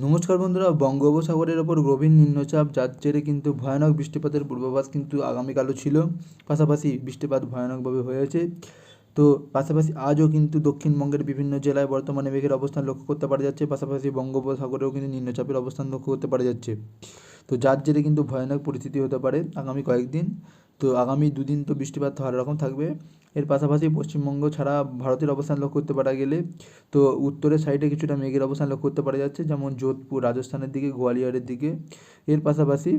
নমস্কার বন্ধুরা, বঙ্গোপসাগরের ওপর গভীর নিম্নচাপ, যার জেরে কিন্তু ভয়ানক বৃষ্টিপাতের পূর্বাভাস কিন্তু আগামীকালও ছিল। পাশাপাশি বৃষ্টিপাত ভয়ানকভাবে হয়েছে। তো পাশাপাশি আজও কিন্তু দক্ষিণবঙ্গের বিভিন্ন জেলায় বর্তমানে মেঘের অবস্থান লক্ষ্য করতে পারা যাচ্ছে। পাশাপাশি বঙ্গোপসাগরেও কিন্তু নিম্নচাপের অবস্থান লক্ষ্য করতে পারা যাচ্ছে। তো যার জেরে কিন্তু ভয়ানক পরিস্থিতি হতে পারে আগামী কয়েকদিন। তো আগামী দুদিন তো বৃষ্টিপাত হওয়ার রকম থাকবে। এর পাশাপাশি পশ্চিমবঙ্গ ছাড়া ভারতের অবস্থান লক্ষ্য করতে পারা গেলে তো উত্তরের সাইডে কিছুটা মেঘের অবস্থান লক্ষ্য করতে পারা যাচ্ছে, যেমন যোধপুর, রাজস্থানের দিকে, গোয়ালিয়রের দিকে। এর পাশাপাশি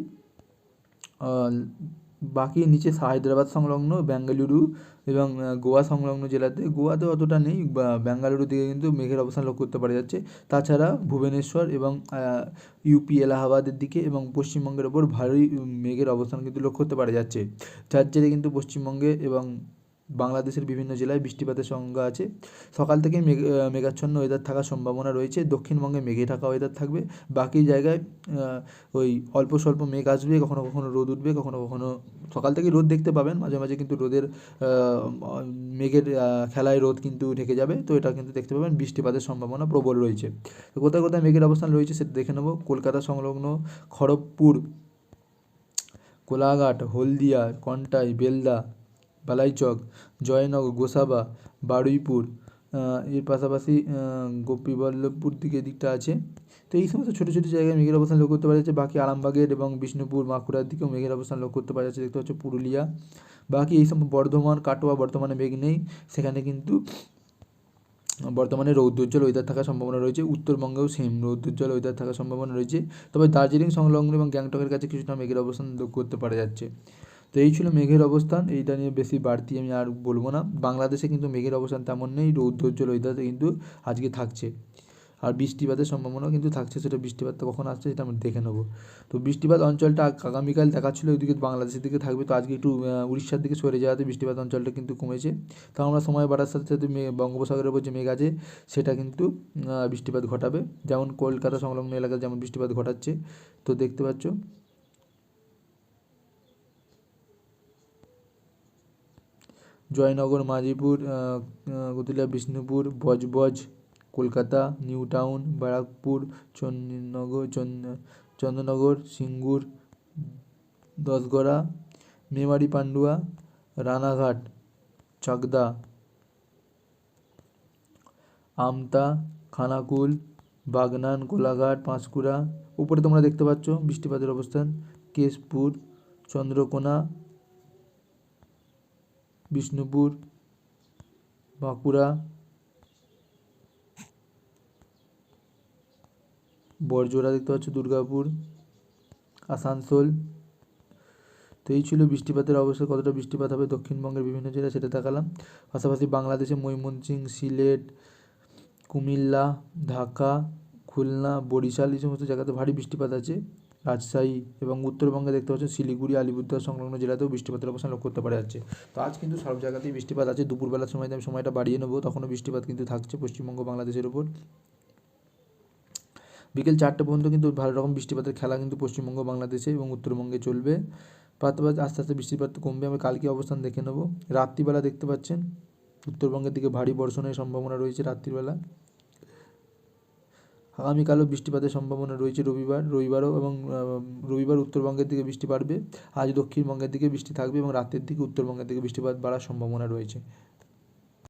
বাকি নিচে হায়দ্রাবাদ সংলগ্ন, বেঙ্গালুরু এবং গোয়া সংলগ্ন জেলাতে। গোয়াতে অতটা নেই, বা দিকে কিন্তু মেঘের অবস্থান লক্ষ্য করতে পারা যাচ্ছে। তাছাড়া ভুবনেশ্বর এবং ইউপি এলাহাবাদের দিকে এবং পশ্চিমবঙ্গের ওপর ভারী মেঘের অবস্থান কিন্তু লক্ষ্য করতে পারা যাচ্ছে। যার জেরে কিন্তু পশ্চিমবঙ্গে এবং বাংলাদেশের বিভিন্ন জেলায় বৃষ্টিপাতের সংখ্যা আছে। সকাল থেকেই মেঘ মেঘাচ্ছন্ন ওয়েদার থাকার সম্ভাবনা রয়েছে। দক্ষিণবঙ্গে মেঘে ঢাকা ওয়েদার থাকবে। বাকি জায়গায় ওই অল্প স্বল্প মেঘ আসবে, কখনো কখনো রোদ উঠবে, কখনো কখনো সকাল থেকেই রোদ দেখতে পাবেন। মাঝে মাঝে কিন্তু রোদের মেঘের খেলায় রোদ কিন্তু ঢেকে যাবে। তো এটা কিন্তু দেখতে পাবেন। বৃষ্টিপাতের সম্ভাবনা প্রবল রয়েছে। তো কোথায় কোথায় মেঘের অবস্থান রয়েছে সেটা দেখে নেব। কলকাতা সংলগ্ন খড়গপুর, কোলাঘাট, হলদিয়া, কন্টাই, বেলদা বালাইচক, জয়নগর, গোসাবা, বারুইপুর এর পাশাপাশি গোপীবল্লভপুর দিকে দিকটা আছে। তো এই সমস্ত ছোটো ছোটো জায়গায় মেঘের অবস্থান লক্ষ্য করতে পারা যাচ্ছে। বাকি আরামবাগের এবং বিষ্ণুপুর বাঁকুড়ার দিকেও মেঘের অবস্থান লক্ষ্য করতে পারা যাচ্ছে। দেখতে পাচ্ছ পুরুলিয়া। বাকি এই সব বর্ধমান, কাটোয়া বর্তমানে মেঘ নেই। সেখানে কিন্তু বর্তমানে রৌদ্রোজ্জ্বল ওয়েদার থাকার সম্ভাবনা রয়েছে। উত্তরবঙ্গেও সেম রৌদ্রোজ্জ্বল ওয়েদার থাকার সম্ভাবনা রয়েছে। তবে দার্জিলিং সংলগ্ন এবং গ্যাংটকের কাছে কিছুটা মেঘের অবস্থান লক্ষ্য করতে পারা যাচ্ছে। তো এই ছিল মেঘের অবস্থান। এইটা নিয়ে বেশি বাড়তি আমি আর বলব না। বাংলাদেশে কিন্তু মেঘের অবস্থান তেমন নেই রৌদ্রোজ্জ্বল ওয়েদার কিন্তু আজকে থাকছে। আর বৃষ্টিপাতের সম্ভাবনাও কিন্তু থাকছে, সেটা বৃষ্টিপাতটা কখন আসছে সেটা আমি দেখে নেব। তো বৃষ্টিপাত অঞ্চলটা আগামীকাল দেখাচ্ছিলো ওইদিকে বাংলাদেশের দিকে থাকবে। তো আজকে একটু উড়িষ্যার দিকে সরে যাওয়াতে বৃষ্টিপাত অঞ্চলটা কিন্তু কমেছে। তো আমরা সময় বাড়ার সাথে সাথে বঙ্গোপসাগরের উপর যে মেঘ আছে, সেটা কিন্তু বৃষ্টিপাত ঘটাবে। যেমন কলকাতা সংলগ্ন এলাকায় যেমন বৃষ্টিপাত ঘটাচ্ছে, তো দেখতে পাচ্ছ। জয়নগর মাঝিপুর গতিলা বিষ্ণুপুর, বজবজ, কলকাতা নিউ টাউন ব্যারাকপুর চন্ডীনগর চন্দ্রনগর, সিঙ্গুর, দশগড়া, মেমারি পান্ডুয়া, রানাঘাট, চাকদা, আমতা, খানাকুল, বাগনান কোলাঘাট পাঁশকুড়া, উপরে তোমরা দেখতে পাচ্ছ বৃষ্টিপাতের অবস্থান, কেশপুর, চন্দ্রকোনা বিষ্ণুপুর, বাঁকুড়া, বরজোড়া দেখতে পাচ্ছ, দুর্গাপুর, আসানসোল। তো এই ছিল বৃষ্টিপাতের অবস্থা, কতটা বৃষ্টিপাত হবে দক্ষিণবঙ্গের বিভিন্ন জেলায় সেটা দেখালাম। পাশাপাশি বাংলাদেশে ময়মনসিং, সিলেট, কুমিল্লা, ঢাকা, খুলনা, বরিশাল এই সমস্ত জায়গাতে ভারী বৃষ্টিপাত আছে। রাজশাহী এবং উত্তরবঙ্গে দেখতে পাচ্ছেন শিলিগুড়ি, আলিপুরদুয়ার সংলগ্ন জেলাতেও বৃষ্টিপাতের অবস্থান লক্ষ্য করতে পারা যাচ্ছে। তো আজ কিন্তু সব জায়গাতেই বৃষ্টিপাত আছে। দুপুরবেলার সময় আমি সময়টা বাড়িয়ে নেব, তখনও বৃষ্টিপাত কিন্তু থাকছে পশ্চিমবঙ্গ, বাংলাদেশের উপর বিকেল চারটে পর্যন্ত কিন্তু ভালো রকম বৃষ্টিপাতের খেলা কিন্তু পশ্চিমবঙ্গ, বাংলাদেশে এবং উত্তরবঙ্গে চলবে। পাশাপাশি আস্তে আস্তে বৃষ্টিপাত কমবে। আমি কালকে অবস্থান দেখে নেব। রাত্রিবেলা দেখতে পাচ্ছেন, উত্তরবঙ্গের দিকে ভারী বর্ষণের সম্ভাবনা রয়েছে রাত্রিবেলা। আগামীকালও বৃষ্টিপাতের সম্ভাবনা রয়েছে রবিবার, রবিবারও এবং রবিবার উত্তরবঙ্গের দিকে বৃষ্টি বাড়বে। আজ দক্ষিণবঙ্গের দিকে বৃষ্টি থাকবে এবং রাতের দিকে উত্তরবঙ্গের দিকে বৃষ্টিপাত বাড়ার সম্ভাবনা রয়েছে।